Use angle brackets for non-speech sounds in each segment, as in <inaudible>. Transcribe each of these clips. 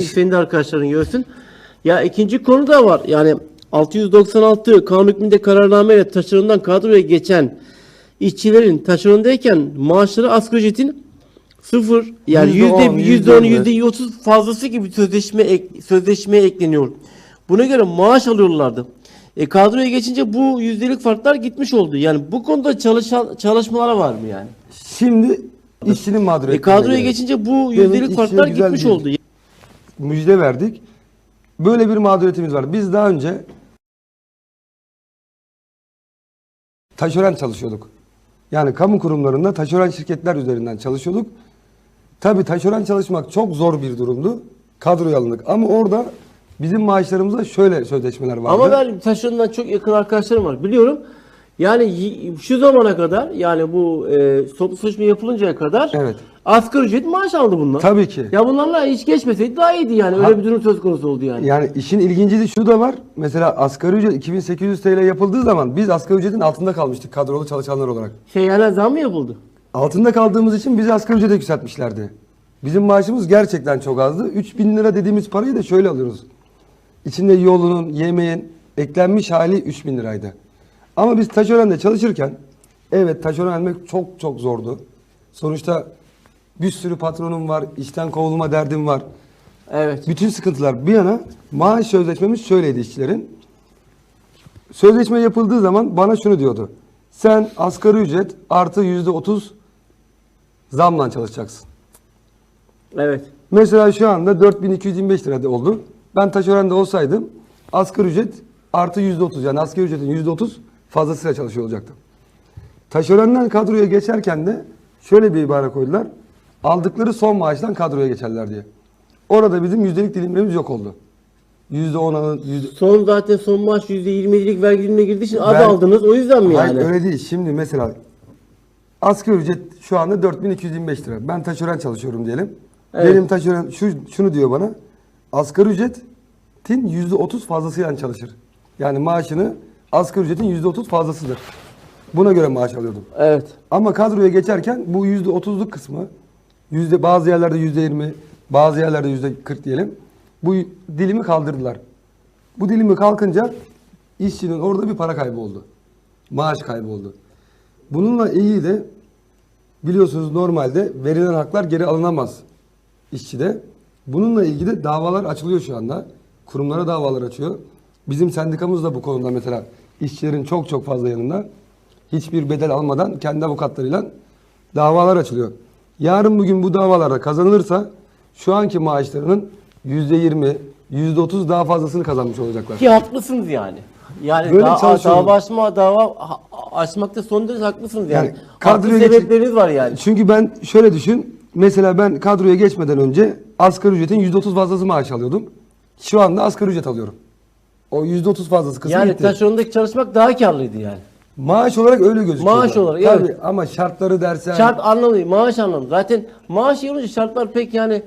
Senin de arkadaşların görsün. Ya ikinci konu da var. Yani 696 kanun hükmünde kararnameyle taşerondan kadroya geçen işçilerin taşerondayken maaşları asgari ücretin sıfır yani Yüzde yüzde on, yüzde otuz fazlası gibi sözleşme ek- sözleşmeye ekleniyor. Buna göre maaş alıyorlardı. E kadroya geçince bu yüzdelik farklar gitmiş oldu. Yani bu konuda çalışan çalışmalar var mı yani? Şimdi işçinin mağduriyetine E kadroya göre geçince bu yüzdelik farklar gitmiş oldu. Müjde verdik. Böyle bir mağduriyetimiz var. Biz daha önce taşeron çalışıyorduk. Yani kamu kurumlarında taşeron şirketler üzerinden çalışıyorduk. Tabii taşeron çalışmak çok zor bir durumdu. Kadroya alındık. Ama orada bizim maaşlarımızda şöyle sözleşmeler vardı. Ama ben taşerondan çok yakın arkadaşlarım var. Biliyorum. Yani şu zamana kadar yani bu e, toplu sözleşme yapılıncaya kadar Evet. asgari ücret maaş aldı bunlar. Tabii ki. Ya bunlarla hiç geçmeseydi daha iyiydi yani. Öyle Ha- bir durum söz konusu oldu yani. Yani işin ilginci de şu da var. Mesela asgari ücret 2800 TL yapıldığı zaman biz asgari ücretin altında kalmıştık kadrolu çalışanlar olarak. Şey yani zam mı yapıldı? Altında kaldığımız için bizi asgari ücrete yükseltmişlerdi. Bizim maaşımız gerçekten çok azdı. 3000 lira dediğimiz parayı da şöyle alıyoruz. İçinde yolunun, yemeğin eklenmiş hali 3000 liraydı. Ama biz taşeronda çalışırken evet almak çok çok zordu. Sonuçta bir sürü patronum var, işten kovulma derdim var. Evet. Bütün sıkıntılar bir yana maaş sözleşmemiz şöyleydi işçilerin. Sözleşme yapıldığı zaman bana şunu diyordu. Sen asgari ücret artı yüzde otuz zamla çalışacaksın. Evet. Mesela şu anda 4225 lirada oldu. Ben taşeronda olsaydım asgari ücret artı yüzde otuz yani asgari ücretin yüzde otuz fazlasıyla çalışıyor olacaktım. Taşerondan kadroya geçerken de şöyle bir ibare koydular. Aldıkları son maaştan kadroya geçerler diye. Orada bizim yüzdelik dilimlerimiz yok oldu. Yüzde on yüzde... Son zaten son maaş %27'lik vergi dilimine girdiği için az Ben- aldınız. O yüzden mi yani? Hayır öyle değil. Şimdi mesela asgari ücret şu anda 4225 lira. Ben taşeron çalışıyorum diyelim. Evet. Benim taşeron şu, şunu diyor bana. Asgari ücretin yüzde otuz fazlasıyla çalışır. Yani maaşını asgari ücretin yüzde otuz fazlasıdır. Buna göre maaş alıyordum. Evet. Ama kadroya geçerken bu yüzde otuzluk kısmı yüzde bazı yerlerde yüzde yirmi, bazı yerlerde yüzde kırk diyelim. Bu dilimi kaldırdılar. Bu dilimi kalkınca işçinin orada bir para kaybı oldu. Maaş kaybı oldu. Bununla ilgili de biliyorsunuz normalde verilen haklar geri alınamaz işçide. Bununla ilgili davalar açılıyor şu anda. Kurumlara davalar açıyor. Bizim sendikamız da bu konuda mesela işçilerin çok çok fazla yanında hiçbir bedel almadan kendi avukatlarıyla davalar açılıyor. Yarın bugün bu davalarda kazanılırsa şu anki maaşlarının %20, %30 daha fazlasını kazanmış olacaklar. Ki haklısınız yani. Yani Böyle da, dava açma, dava açmakta son derece haklısınız yani. Yani Haklı kadroya geçin- sebepleriniz var yani. Çünkü ben şöyle düşün. Mesela ben kadroya geçmeden önce asgari ücretin %30 fazlası maaş alıyordum. Şu anda asgari ücret alıyorum. O %30 fazlası kısmı Yani gitti. taşerondaki çalışmak daha karlıydı yani. Maaş olarak öyle gözüküyor. Maaş olarak, Tabii evet. ama şartları dersen Şart anlamı, maaş anlamı. Zaten maaş iyi olunca şartlar pek yani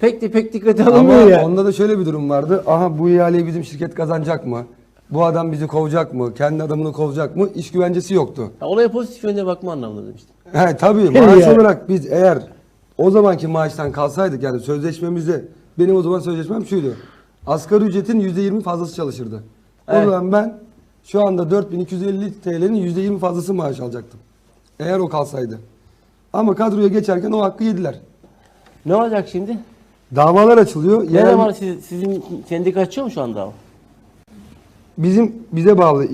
pek de pek dikkate ama alınmıyor yani. onda da şöyle bir durum vardı. Aha bu ihaleyi bizim şirket kazanacak mı? Bu adam bizi kovacak mı? Kendi adamını kovacak mı? İş güvencesi yoktu. Ya Olaya pozitif yönde bakma anlamında demiştim. <laughs> He tabii maaş Yani. olarak biz eğer o zamanki maaştan kalsaydık yani sözleşmemizde benim o zaman sözleşmem şuydu. Asgari ücretin %20 fazlası çalışırdı. O Evet. zaman ben şu anda 4250 TL'nin %20 fazlası maaş alacaktım. Eğer o kalsaydı. Ama kadroya geçerken o hakkı yediler. Ne olacak şimdi? Davalar açılıyor. Ne Yani zaman siz, sizin sendika açıyor mu şu anda o? bizim bize bağlı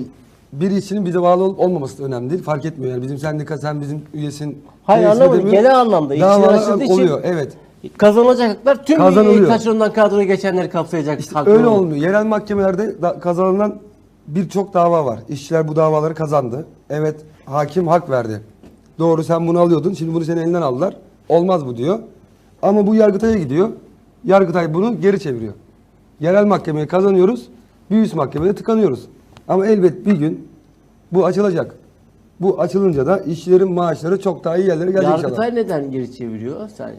bir işçinin bize bağlı olup olmaması da önemli değil. Fark etmiyor yani bizim sendika sen bizim üyesin. Hayır, değilsin anlamadım. demiyor. Genel anlamda işçiler Davalar açıldığı için- oluyor evet. Kazanılacak haklar tüm Kazanılıyor. taşerondan kadroya geçenleri kapsayacak. İşte haklar öyle olur. olmuyor. Yerel mahkemelerde da- kazanılan birçok dava var. İşçiler bu davaları kazandı. Evet hakim hak verdi. Doğru sen bunu alıyordun. Şimdi bunu senin elinden aldılar. Olmaz bu diyor. Ama bu Yargıtay'a gidiyor. Yargıtay bunu geri çeviriyor. Yerel mahkemeye kazanıyoruz. Bir üst mahkemede tıkanıyoruz. Ama elbet bir gün bu açılacak. Bu açılınca da işçilerin maaşları çok daha iyi yerlere gelecek inşallah. Yargıtay neden geri çeviriyor? Sen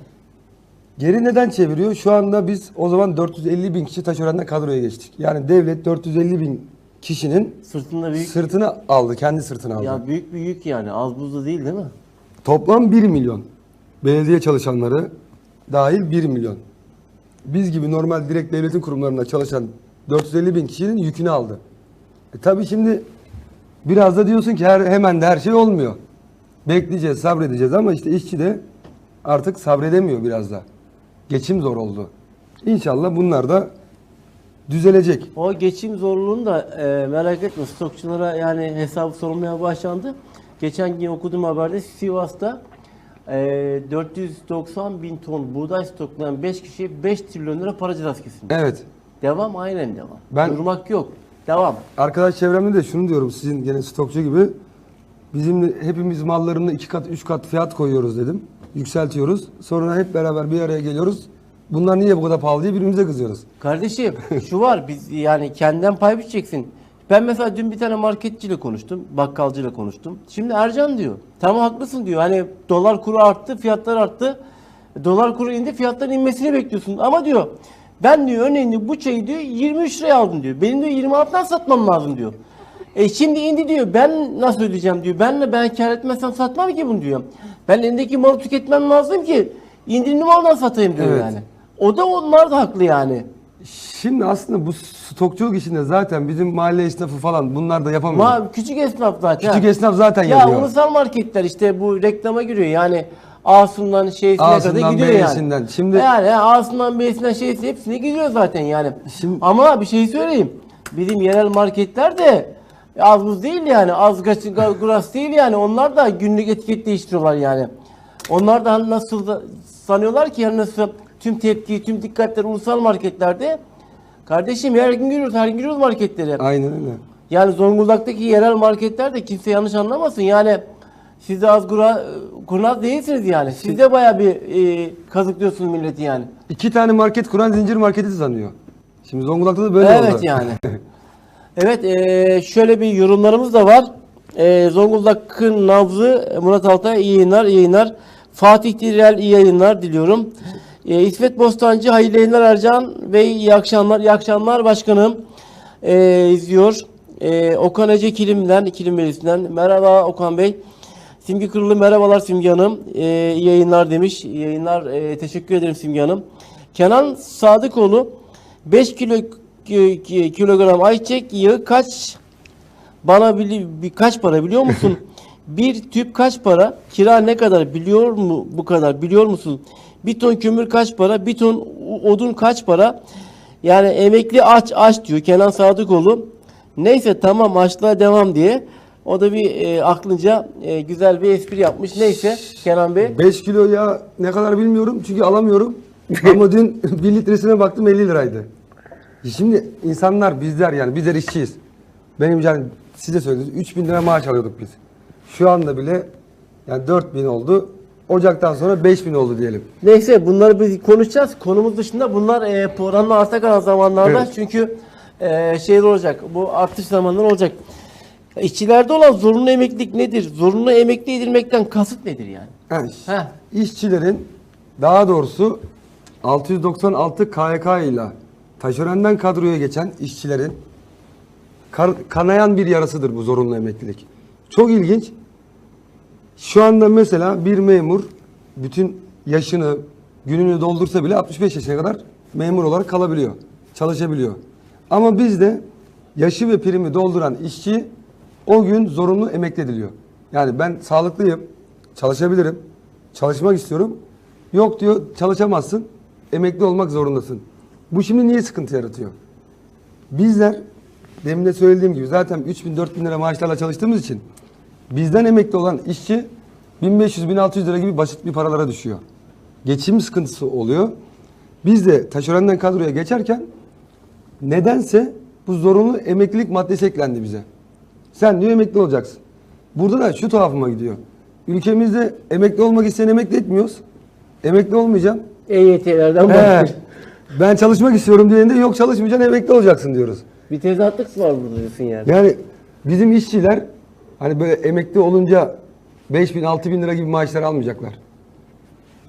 Geri neden çeviriyor? Şu anda biz o zaman 450 bin kişi taşerondan kadroya geçtik. Yani devlet 450 bin kişinin sırtında büyük sırtını aldı, kendi sırtını aldı. ya büyük bir yük yani. Az buzda değil değil mi? Toplam 1 milyon. Belediye çalışanları dahil 1 milyon. biz gibi normal direkt devletin kurumlarında çalışan 450 bin kişinin yükünü aldı. E tabii şimdi biraz da diyorsun ki her, hemen de her şey olmuyor. Bekleyeceğiz, sabredeceğiz ama işte işçi de artık sabredemiyor biraz da. Geçim zor oldu. İnşallah bunlar da düzelecek. O geçim zorluğunu da e, merak etme stokçulara yani hesabı sorulmaya başlandı. Geçen gün okuduğum haberde Sivas'ta e, 490 bin ton buğday stoklayan 5 kişiye 5 trilyon lira para cezası kesildi. Evet. Devam aynen devam. Ben- Durmak yok. Devam. Arkadaş çevremde de şunu diyorum sizin gene stokçu gibi. Bizim de hepimiz mallarını iki kat, üç kat fiyat koyuyoruz dedim. Yükseltiyoruz. Sonra hep beraber bir araya geliyoruz. Bunlar niye bu kadar pahalı diye birbirimize kızıyoruz. Kardeşim şu var biz yani kendinden pay biçeceksin. Ben mesela dün bir tane marketçiyle konuştum, bakkalcıyla konuştum. Şimdi Ercan diyor. Tamam haklısın diyor. Hani dolar kuru arttı, fiyatlar arttı. Dolar kuru indi, fiyatların inmesini bekliyorsun. Ama diyor ben diyor örneğin bu çayı diyor 23 liraya aldım diyor. Benim diyor 26'dan satmam lazım diyor. E şimdi indi diyor ben nasıl ödeyeceğim diyor. Benle ben kar etmezsem satmam ki bunu diyor. Ben elindeki malı tüketmem lazım ki indirimli maldan satayım diyor Evet. yani. O da onlar da haklı yani. Şimdi aslında bu stokçuluk işinde zaten bizim mahalle esnafı falan bunlar da yapamıyor. Ma küçük esnaf zaten. Küçük esnaf zaten Ya yapıyor. ulusal marketler işte bu reklama giriyor yani A'sından şeysine A'sından, kadar gidiyor B'sinden. yani. Şimdi- yani he, A'sından B'sinden şeysi hepsine gidiyor zaten yani. Şimdi- Ama bir şey söyleyeyim. Bizim yerel marketler de az buz değil yani. Az gras değil yani. Onlar da günlük etiket değiştiriyorlar yani. Onlar da nasıl da sanıyorlar ki yani nasıl tüm tepki, tüm dikkatler ulusal marketlerde. Kardeşim her gün görüyoruz, her gün görüyoruz marketleri. Aynen öyle. Yani Zonguldak'taki yerel marketlerde kimse yanlış anlamasın. Yani siz de az gura, kurnaz değilsiniz yani. Siz de bayağı bir e, kazıklıyorsunuz milleti yani. İki tane market kuran zincir marketi sanıyor. Şimdi Zonguldak'ta da böyle evet oldu. yani. <laughs> evet e, şöyle bir yorumlarımız da var. E, Zonguldak'ın nabzı Murat Altay iyi yayınlar, iyi yayınlar. Fatih Direl iyi yayınlar diliyorum. E, İsmet Bostancı hayırlı yayınlar Ercan ve iyi akşamlar. İyi akşamlar başkanım. E, izliyor. E, Okan Ece Kilim'den, Kilim Velisi'nden. Merhaba Okan Bey. Simge Kırılı merhabalar Simge Hanım. E, iyi yayınlar demiş. İyi yayınlar. E, teşekkür ederim Simge Hanım. Kenan Sadıkoğlu 5 kilo ki- ki- kilogram ayçiçek yağı kaç bana bili, bir kaç para biliyor musun? <laughs> bir tüp kaç para? Kira ne kadar biliyor mu bu kadar biliyor musun? Bir ton kömür kaç para? Bir ton odun kaç para? Yani emekli aç aç diyor Kenan Sadıkoğlu. Neyse tamam açlığa devam diye. O da bir e, aklınca e, güzel bir espri yapmış. Neyse Kenan Bey. 5 kilo ya ne kadar bilmiyorum çünkü alamıyorum. <laughs> Ama dün 1 litresine baktım 50 liraydı. Şimdi insanlar bizler yani bizler işçiyiz. Benim yani size söyledim 3000 lira maaş alıyorduk biz. Şu anda bile yani 4000 oldu. Ocaktan sonra 5000 oldu diyelim. Neyse bunları biz konuşacağız. Konumuz dışında bunlar e, programda arta kalan zamanlarda Evet. çünkü e, şey olacak. Bu artış zamanları olacak. İşçilerde olan zorunlu emeklilik nedir? Zorunlu emekli edilmekten kasıt nedir yani? Yani Heh. işçilerin daha doğrusu 696 KYK ile taşerenden kadroya geçen işçilerin kar- kanayan bir yarasıdır bu zorunlu emeklilik. Çok ilginç. Şu anda mesela bir memur bütün yaşını, gününü doldursa bile 65 yaşına kadar memur olarak kalabiliyor. Çalışabiliyor. Ama bizde yaşı ve primi dolduran işçi o gün zorunlu emekli ediliyor. Yani ben sağlıklıyım, çalışabilirim, çalışmak istiyorum. Yok diyor çalışamazsın, emekli olmak zorundasın. Bu şimdi niye sıkıntı yaratıyor? Bizler demin de söylediğim gibi zaten 3000 4000 lira maaşlarla çalıştığımız için bizden emekli olan işçi 1500-1600 lira gibi basit bir paralara düşüyor. Geçim sıkıntısı oluyor. Biz de taşerenden kadroya geçerken nedense bu zorunlu emeklilik maddesi eklendi bize. Sen diyor emekli olacaksın. Burada da şu tuhafıma gidiyor. Ülkemizde emekli olmak isteyen emekli etmiyoruz. Emekli olmayacağım. EYT'lerden He, bahsediyor. Ben çalışmak istiyorum diyende yok çalışmayacaksın emekli olacaksın diyoruz. Bir tezatlık var burada diyorsun yani. Yani bizim işçiler hani böyle emekli olunca 5 bin 6 bin lira gibi maaşlar almayacaklar.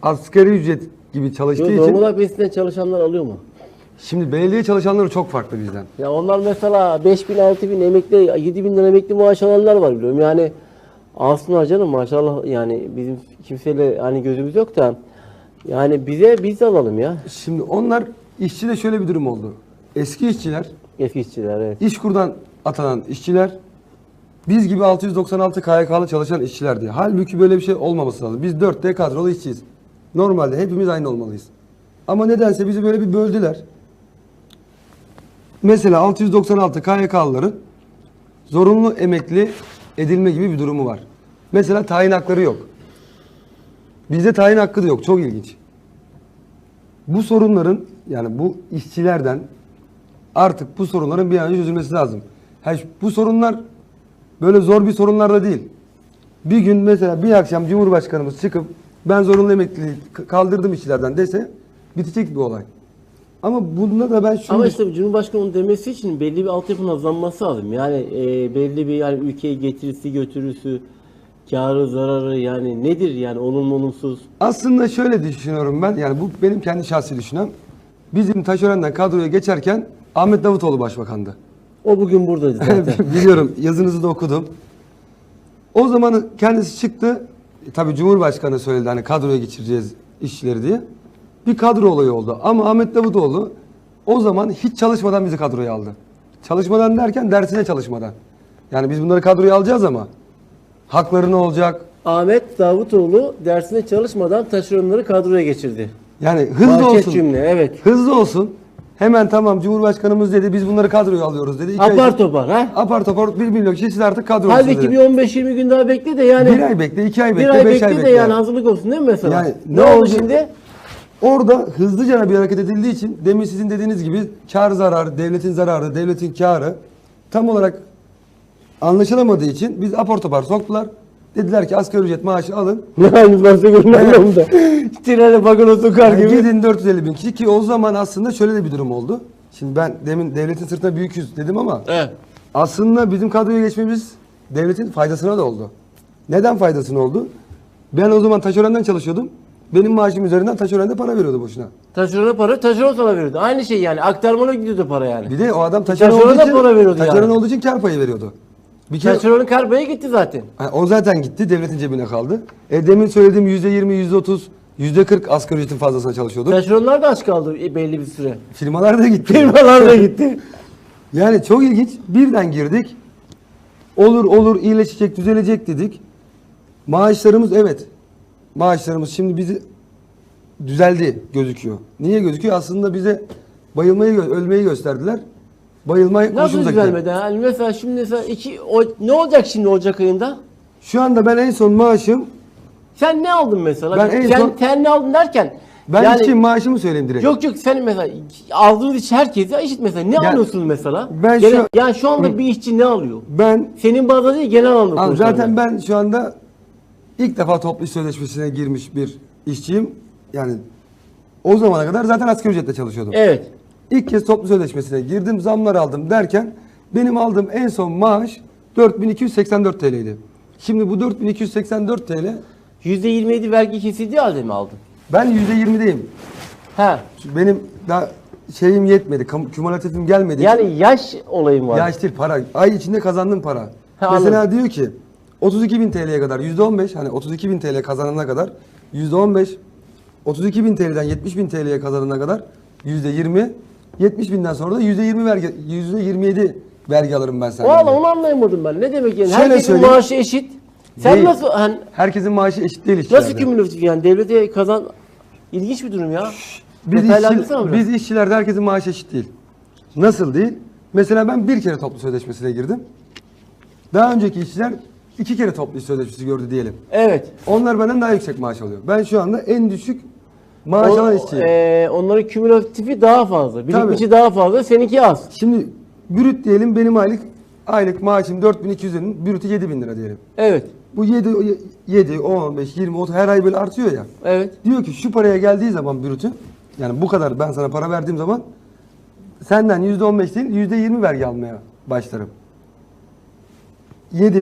Asgari ücret gibi çalıştığı Yo, için Zonguldak Belediyesi'nden çalışanlar alıyor mu? şimdi belediye çalışanları çok farklı bizden. Ya onlar mesela 5 bin, 6 bin emekli, 7 bin lira emekli maaş alanlar var biliyorum. Yani alsınlar canım maşallah yani bizim kimseyle hani gözümüz yok da yani bize biz de alalım ya. Şimdi onlar işçide şöyle bir durum oldu. Eski işçiler, Eski işçiler evet. İşkur'dan atanan işçiler biz gibi 696 KYK'lı çalışan işçilerdi. Halbuki böyle bir şey olmaması lazım. Biz 4D kadrolu işçiyiz. Normalde hepimiz aynı olmalıyız. Ama nedense bizi böyle bir böldüler. Mesela 696 KYK'lıların zorunlu emekli edilme gibi bir durumu var. Mesela tayin hakları yok. Bizde tayin hakkı da yok. Çok ilginç. Bu sorunların yani bu işçilerden artık bu sorunların bir an önce çözülmesi lazım. Ha, şu- bu sorunlar böyle zor bir sorunlar da değil. Bir gün mesela bir akşam Cumhurbaşkanımız çıkıp ben zorunlu emekliliği kaldırdım işçilerden dese bitecek bir olay. Ama bunda da ben şunu Ama işte Cumhurbaşkanı demesi için belli bir altyapının hazırlanması lazım. Yani e, belli bir yani ülkeye getirisi götürüsü, karı zararı yani nedir yani olumlu olumsuz. Aslında şöyle düşünüyorum ben. Yani bu benim kendi şahsi düşüncem. Bizim taşerenden kadroya geçerken Ahmet Davutoğlu başbakandı. O bugün buradaydı <laughs> zaten. Biliyorum yazınızı da okudum. O zaman kendisi çıktı. E, Tabii Cumhurbaşkanı söyledi hani kadroya geçireceğiz işçileri diye. Bir kadro olayı oldu. Ama Ahmet Davutoğlu o zaman hiç çalışmadan bizi kadroya aldı. Çalışmadan derken dersine çalışmadan. Yani biz bunları kadroya alacağız ama hakları ne olacak? Ahmet Davutoğlu dersine çalışmadan taşeronları kadroya geçirdi. Yani hızlı Manşet olsun. cümle evet. Hızlı olsun. Hemen tamam Cumhurbaşkanımız dedi biz bunları kadroya alıyoruz dedi. İki ay- Apar topar ha. Apar topar 1 milyon kişi siz artık kadro olsun Halbuki dedi. bir 15-20 gün daha bekle de yani. Bir ay bekle, iki ay bir bekle, ay beş bekle ay de bekle. yani hazırlık olsun değil mi mesela? Yani ne, ne oldu oldu? şimdi? Orada hızlıca bir hareket edildiği için demin sizin dediğiniz gibi kar zararı, devletin zararı, devletin karı tam olarak anlaşılamadığı için biz apar topar soktular. Dediler ki asgari ücret maaşı alın. <laughs> Ne haliniz varsa görün anlamında. Trene vagona sokar gibi. gidin 450 bin kişi ki o zaman aslında şöyle de bir durum oldu. Şimdi ben demin devletin sırtına büyük yüz dedim ama Evet. aslında bizim kadroya geçmemiz devletin faydasına da oldu. Neden faydasına oldu? Ben o zaman taşerenden çalışıyordum. Benim maaşım üzerinden taşerende para veriyordu boşuna. Taşerona para taşeron sana veriyordu. Aynı şey yani aktarmana gidiyordu para yani. Bir de o adam taşeron Taşerona olduğu da için, para veriyordu taşeron yani. olduğu için kar payı veriyordu. Bir kere Taşeronun karbaya gitti zaten. Ha, o zaten gitti devletin cebine kaldı. E demin söylediğim %20, %30, %40 asgari ücretin fazlasına çalışıyorduk. Taşeronlar da aç kaldı e, belli bir süre. Firmalar da gitti. Firmalar da gitti. <laughs> Yani çok ilginç. Birden girdik. Olur olur iyileşecek, düzelecek dedik. Maaşlarımız evet. Maaşlarımız şimdi bizi düzeldi gözüküyor. Niye gözüküyor? Aslında bize bayılmayı, ölmeyi gösterdiler. Bayılmayı Nasıl hoşumuza düzelmedi? Yani mesela şimdi mesela iki, o, ne olacak şimdi Ocak ayında? Şu anda ben en son maaşım, Sen ne aldın mesela? Ben en sen, son- sen ne aldın derken? ben yani, için maaşımı söyleyeyim direkt. Yok yok sen mesela aldığınız iş herkese eşit mesela. Ne alıyorsun mesela? Ben Gene- şu- yani şu anda bir işçi ne alıyor? Ben Senin bazda değil genel anlamda Abi konuşuyorum zaten ben. ben şu anda ilk defa toplu iş sözleşmesine girmiş bir işçiyim. Yani o zamana kadar zaten asgari ücretle çalışıyordum. Evet. İlk kez toplu sözleşmesine girdim, zamlar aldım derken benim aldığım en son maaş 4284 TL'ydi. Şimdi bu 4284 TL %27 vergi kesildiği halde mi aldın? ben %20'deyim. Ha. Benim daha şeyim yetmedi, kam- kümülatifim gelmedi. Yani yaş olayım var. Yaş değil para. Ay içinde kazandığım para. Ha, Mesela anladım. diyor ki 32 bin TL'ye kadar yüzde 15 hani 32 bin TL kazanana kadar yüzde 15 32 bin TL'den 70 bin TL'ye kazanana kadar yüzde 20 70 binden sonra da yüzde 20 vergi yüzde 27 vergi alırım ben senden. Valla onu anlayamadım ben. Ne demek yani? Şöyle Herkesin söyleyeyim. maaşı eşit. Sen Değil. nasıl hani Herkesin maaşı eşit değil işçilerde. nasıl kümülatif yani devlete kazan ilginç bir durum ya. Biz, Detaylandırsana işçi, biraz. biz işçilerde herkesin maaşı eşit değil. Nasıl değil? Mesela ben bir kere toplu sözleşmesine girdim. Daha önceki işçiler iki kere toplu iş sözleşmesi gördü diyelim. Evet. Onlar benden daha yüksek maaş alıyor. Ben şu anda en düşük maaş alan işçiyim. e, onların kümülatifi daha fazla. Birikmişi Tabii. daha fazla. Seninki az. Şimdi brüt diyelim benim aylık aylık maaşım 4200'ün brütü 7000 lira diyelim. Evet. Bu 7 7 15 20 30 her ay böyle artıyor ya. Evet. Diyor ki şu paraya geldiği zaman brütü yani bu kadar ben sana para verdiğim zaman senden %15 değil %20 vergi almaya başlarım. 7